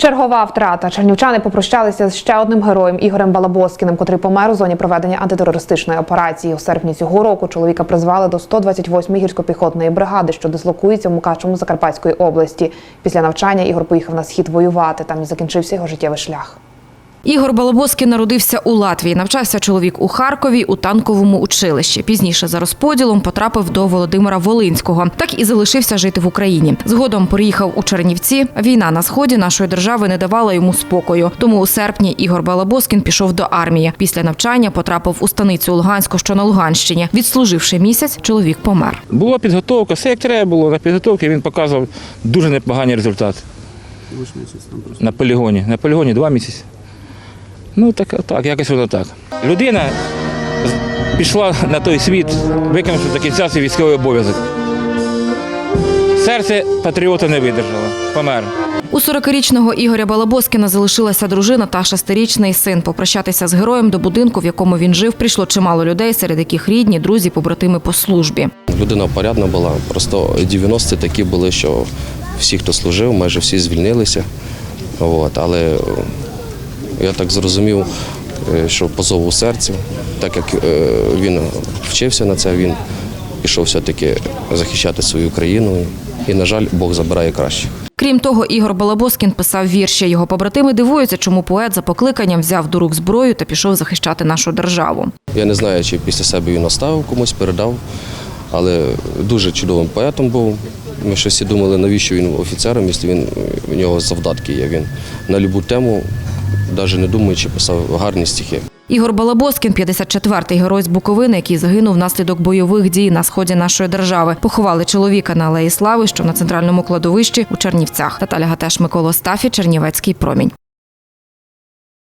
Чергова втрата. Чернівчани попрощалися з ще одним героєм Ігорем Балабоскіним, котрий помер у зоні проведення антитерористичної операції. У серпні цього року чоловіка призвали до 128-ї гірсько-піхотної бригади, що дислокується в Мукачому Закарпатської області. Після навчання Ігор поїхав на схід воювати. Там і закінчився його життєвий шлях. Ігор Балабоський народився у Латвії. Навчався чоловік у Харкові у танковому училищі. Пізніше за розподілом потрапив до Володимира Волинського. Так і залишився жити в Україні. Згодом переїхав у Чернівці. Війна на сході нашої держави не давала йому спокою. Тому у серпні Ігор Балабоскін пішов до армії. Після навчання потрапив у станицю Луганську, що на Луганщині. Відслуживши місяць, чоловік помер. Була підготовка, все як треба було. На підготовці він показував дуже непогані результати. На полігоні. На полігоні два місяці. Ну так, так, якось воно так. Людина пішла на той світ, виконавши до кінця свій військовий обов'язок. Серце патріота не видержало, помер. У 40-річного Ігоря Балабоскіна залишилася дружина та шестирічний син. Попрощатися з героєм до будинку, в якому він жив, прийшло чимало людей, серед яких рідні, друзі, побратими по службі. Людина порядна була. Просто 90-ті такі були, що всі, хто служив, майже всі звільнилися. От. Але я так зрозумів, е, що по зову серцю, так як е, він вчився на це, він пішов все-таки захищати свою країну. І, на жаль, Бог забирає кращих. Крім того, Ігор Балабоскін писав вірші. Його побратими дивуються, чому поет за покликанням взяв до рук зброю та пішов захищати нашу державу. Я не знаю, чи після себе він оставив комусь, передав, але дуже чудовим поетом був. Ми щось думали, навіщо він офіцером, якщо він у нього завдатки є. Він на любу тему, навіть не думаючи, писав гарні стихи. Ігор Балабоскін, 54-й герой з Буковини, який загинув внаслідок бойових дій на сході нашої держави. Поховали чоловіка на Алеї Слави, що на центральному кладовищі у Чернівцях. Наталя Гатеш, Микола Стафі, Чернівецький промінь.